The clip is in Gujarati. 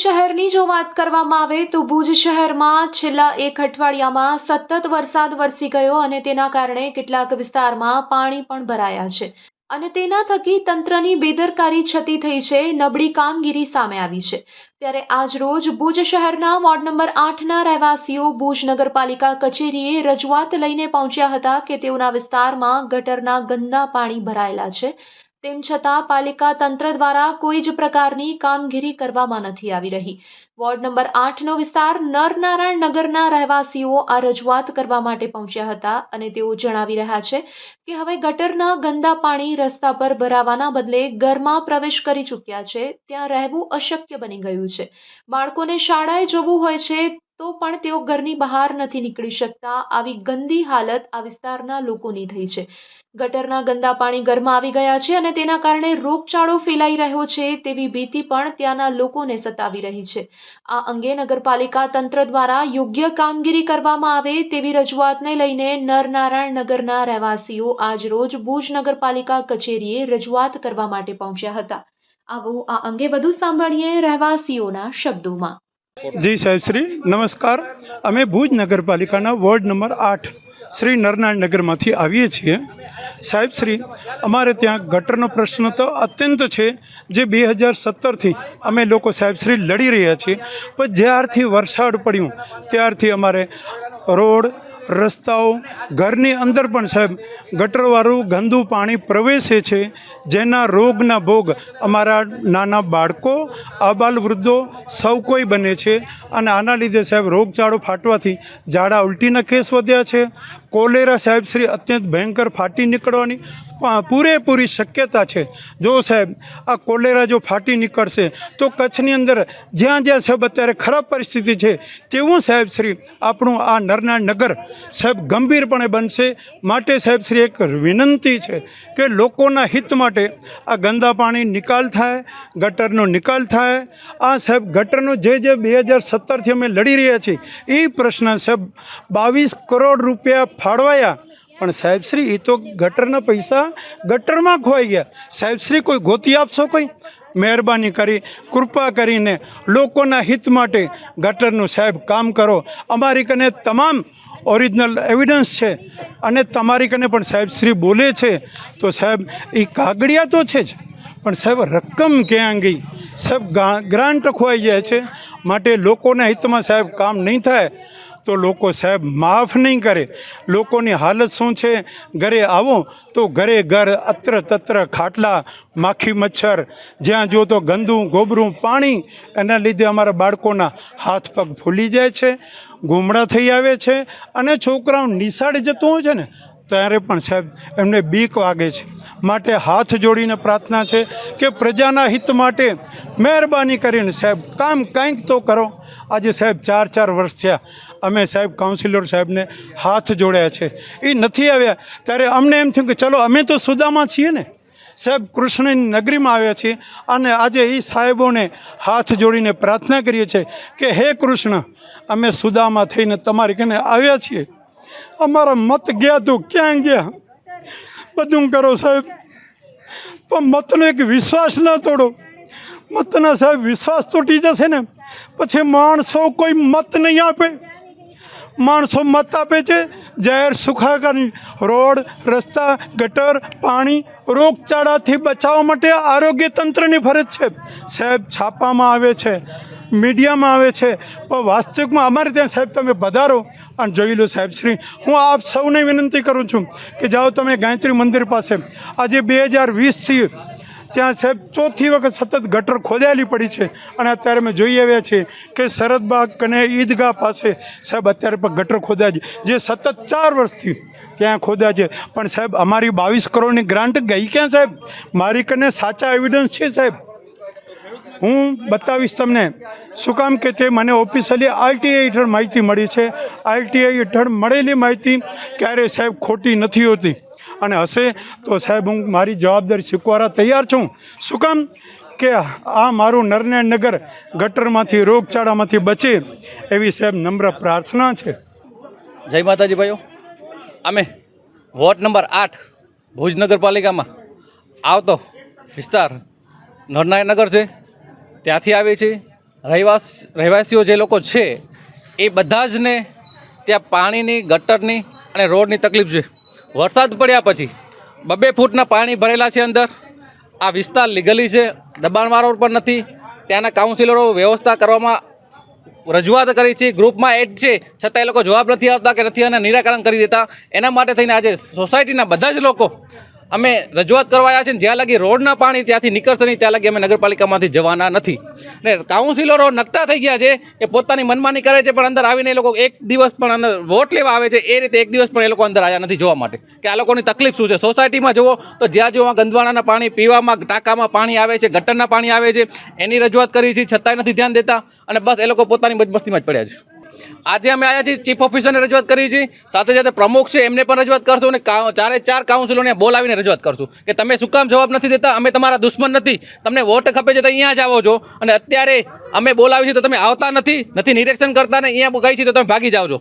શહેરની જો વાત કરવામાં આવે તો ભુજ શહેરમાં છેલ્લા એક અઠવાડિયામાં સતત વરસાદ વરસી ગયો અને તેના કારણે કેટલાક વિસ્તારમાં પાણી પણ ભરાયા છે. અને તેના થકી તંત્રની બેદરકારી છતી થઈ છે, નબળી કામગીરી સામે આવી છે. ત્યારે આજ રોજ ભુજ શહેરના વોર્ડ નંબર આઠના રહેવાસીઓ ભુજ નગરપાલિકા કચેરીએ રજૂઆત લઈને પહોંચ્યા હતા કે તેઓના વિસ્તારમાં ગટરના ગંદા પાણી ભરાયેલા છે. તેમ છતાં પાલિકા તંત્ર દ્વારા કોઈ જ પ્રકારની કામગીરી કરવામાં નથી આવી રહી. વોર્ડ નંબર આઠનો વિસ્તાર નરનારાયણ નગરના રહેવાસીઓ આ રજૂઆત કરવા માટે પહોંચ્યા હતા અને તેઓ જણાવી રહ્યા છે કે હવે ગટરના ગંદા પાણી રસ્તા પર ભરાવાના બદલે ઘરમાં પ્રવેશ કરી ચૂક્યા છે, ત્યાં રહેવું અશક્ય બની ગયું છે. બાળકોને શાળાએ જવું હોય છે તો પણ તેઓ ઘરની બહાર નથી નીકળી શકતા. આવી ગંદી હાલત આ વિસ્તારના લોકોની થઈ છે. ગટરના ગંદા પાણી ઘરમાં આવી ગયા છે અને તેના કારણે રોગચાળો ફેલાઈ રહ્યો છે તેવી ભીતિ પણ ત્યાંના લોકોને સતાવી રહી છે. આ અંગે નગરપાલિકા તંત્ર દ્વારા યોગ્ય કામગીરી કરવામાં આવે તેવી રજૂઆતને લઈને નરનારાયણ નગરના રહેવાસીઓ આજરોજ ભુજ નગરપાલિકા કચેરીએ રજૂઆત કરવા માટે પહોંચ્યા હતા. આવો આ અંગે વધુ સાંભળીએ રહેવાસીઓના શબ્દોમાં. જી સાહેબશ્રી નમસ્કાર. અમે ભુજ નગરપાલિકાના વોર્ડ નંબર આઠ શ્રી નરનાળ નગરમાંથી આવીએ છીએ. સાહેબશ્રી અમારે ત્યાં ગટરનો પ્રશ્ન તો અત્યંત છે જે બે હજાર સત્તરથી અમે લોકો સાહેબશ્રી લડી રહ્યા છીએ. પણ જ્યારથી વરસાદ પડ્યું, ત્યારથી અમારે રોડ રસ્તાઓ ઘરની અંદર પણ સાહેબ, ગટરવાળું ગંદુ પાણી પ્રવેશે છે, જેના રોગના ભોગ અમારા નાના બાળકો આબાલ વૃદ્ધો સૌ કોઈ બને છે અને આના લીધે સાહેબ રોગચાળો ફાટવાથી ઝાડા ઉલટીના કેસ વધ્યા છે. કોલેરા સાહેબ શ્રી અત્યંત ભયંકર ફાટી નીકળવાની પૂરેપૂરી શક્યતા છે. જો સાહેબ, આ કોલેરા જો ફાટી નીકળશે, તો કચ્છની અંદર જ્યાં જ્યાં સાહેબ અત્યારે ખરાબ પરિસ્થિતિ છે, તેવું સાહેબ શ્રી આપણું આ નરનાળ નગર સાહેબ ગંભીરપણે બનશે. માટે સાહેબ શ્રી એક વિનંતી છે કે લોકોના હિત માટે આ ગંદા પાણી નિકાલ થાય, ગટરનો નિકાલ થાય. આ સાહેબ ગટરનો જે જે બે હજાર સત્તરથી અમે લડી રહ્યા છીએ, એ પ્રશ્ન સાહેબ બાવીસ કરોડ રૂપિયા ફાળવાયા. પણ સાહેબશ્રી એ તો ગટરના પૈસા ગટરમાં ખોવાઈ ગયા. સાહેબશ્રી કોઈ ગોતી આપશો કોઈ? મહેરબાની કરી, કૃપા કરીને લોકોના હિત માટે ગટરનું સાહેબ કામ કરો. અમારી કને તમામ ઓરિજિનલ એવિડન્સ છે અને તમારી કને પણ સાહેબશ્રી બોલે છે. તો સાહેબ એ કાગળિયા તો છે જ, પણ સાહેબ રકમ ક્યાં ગઈ? સાહેબ ગ્રાન્ટ ખોવાઈ જાય છે. માટે લોકોના હિતમાં સાહેબ કામ નહીં થાય. તો લોકો સાહેબ માફ નહીં કરે. લોકોની હાલત શું છે? ઘરે આવો તો ઘરે ઘર અત્ર તત્ર ખાટલા, માખી મચ્છર, જ્યાં જો તો ગંદુ, ગોબરું, પાણી, એના લીધે અમારા બાળકોના હાથ પગ ફૂલી જાય છે, ગુમડા થઈ આવે છે અને છોકરાઓ નિશાળે જતું હોય છે ને ત્યારે પણ સાહેબ, એમને બીક વાગે છે. માટે હાથ જોડીને પ્રાર્થના છે કે પ્રજાના હિત માટે મહેરબાની કરીને સાહેબ, કામ કંઈક તો કરો. આજે સાહેબ ચાર ચાર વર્ષ થયા. અમે સાહેબ કાઉન્સિલર સાહેબને હાથ જોડ્યા છે. એ નથી આવ્યા. ત્યારે અમને એમ થયું કે ચલો, અમે તો સુદામાં છીએ ને. સાહેબ, કૃષ્ણની નગરીમાં આવ્યા છીએ. અને આજે એ સાહેબોને હાથ જોડીને પ્રાર્થના કરીએ છીએ કે હે કૃષ્ણ, અમે સુદામાં થઈને તમારી કને આવ્યા છીએ. અમારા મત ગયા તો, ક્યાં ગયા? બધું કરો સાહેબ. પણ મતનો એક વિશ્વાસ ન તોડો. મતના સાહેબ, વિશ્વાસ તૂટી જશે ને, પછી માણસો કોઈ મત નહીં આપે. માણસો મત આપે છે, જાહેર સુખાકારી, રોડ, રસ્તા, ગટર, પાણી, રોગચાળાથી બચાવવા માટે આરોગ્ય તંત્રની ફરજ છે. સાહેબ, છાપામાં આવે છે. મીડિયામાં આવે છે. પણ વાસ્તવિકમાં અમારે ત્યાં સાહેબ તમે પધારો અને જોઈ લો સાહેબ શ્રી, હું આપ સૌને વિનંતી કરું છું કે જાઓ તમે ગાયત્રી મંદિર પાસે. આજે બે હજાર વીસથી ત્યાં સાહેબ ચોથી વખત સતત ગટર ખોદાયેલી પડી છે. અને અત્યારે અમે જોઈ આવ્યા છીએ કે શરદબાગ અને ઈદગાહ પાસે સાહેબ અત્યારે પણ ગટર ખોદાય છે. જે સતત ચાર વર્ષથી ત્યાં ખોદાય છે. પણ સાહેબ અમારી બાવીસ કરોડની ગ્રાન્ટ ગઈ ક્યાં સાહેબ? મારી કને સાચા એવિડન્સ છે સાહેબ. હું બતાવીશ તમને શું કામ કે તે મને ઓફિશિયલી આરટીઆઈ હેઠળ માહિતી મળી છે. આરટીઆઈ હેઠળ મળેલી માહિતી ક્યારેય સાહેબ ખોટી નથી હોતી. અને હશે તો સાહેબ હું મારી જવાબદારી સ્વીકારવા તૈયાર છું. શું કામ કે આ મારું નરનાળ નગર ગટરમાંથી, રોગચાળામાંથી બચે એવી સાહેબ નમ્ર પ્રાર્થના છે. જય માતાજી ભાઈઓ. અમે વોર્ડ નંબર આઠ ભુજ નગરપાલિકામાં આવતો વિસ્તાર નરનાયનગર છે. ત્યાંથી આવે છે. રહેવાસ, રહેવાસીઓ જે લોકો છે, એ બધા જ ને ત્યાં પાણીની, ગટરની અને રોડની તકલીફ છે. વરસાદ પડ્યા પછી બબે ફૂટના પાણી ભરેલા છે અંદર. આ વિસ્તાર લીગલી છે, દબાણવાળો પણ નથી. ત્યાંના કાઉન્સિલરો વ્યવસ્થા કરવામાં રજૂઆત કરી છે. ગ્રુપમાં એડ છે. છતાં એ લોકો જવાબ નથી આપતા કે નથી અને નિરાકરણ કરી દેતા. એના માટે થઈને આજે સોસાયટીના બધા જ લોકો અમે રજૂઆત કરવા આવ્યા છે ને જ્યાં લગી રોડના પાણી, ત્યાંથી નીકળશે નહીં, ત્યાં લગી અમે નગરપાલિકામાંથી જવાના નથી. ને કાઉન્સિલરો નકટા થઈ ગયા છે એ પોતાની મનમાની કરે છે, પણ અંદર આવીને એ લોકો એક દિવસ પણ અંદર વોટ લેવા આવે છે, એ રીતે એક દિવસ પણ એ લોકો અંદર આવ્યા નથી જોવા માટે. કે આ લોકોની તકલીફ શું છે? સોસાયટીમાં જુઓ તો જ્યાં જોવા ગંદવાણાના પાણી પીવામાં, ટાંકામાં પાણી આવે છે, ગટરના પાણી આવે છે, એની રજૂઆત કરી છે, છતાંય નથી ધ્યાન દેતા અને બસ એ લોકો પોતાની મજબસ્તીમાં જ પડ્યા છે. આજે અમે આવ્યા ચીફ ઓફિસરને રજૂઆત કરી છે. સાથે સાથે પ્રમુખ છે, એમને પણ રજૂઆત કરશું અને ચારે ચાર કાઉન્સિલોને બોલાવીને રજૂઆત કરશું. કે તમે શું કામ જવાબ નથી દેતા? અમે તમારા દુશ્મન નથી. તમને વોટ ખપે છે તો અહીંયા જ આવો છો. અને અત્યારે અમે બોલાવી છે તો તમે આવતા નથી. નથી નિરીક્ષણ કરતા ને અહીંયા કહી છે તો તમે ભાગી જાઓ છો.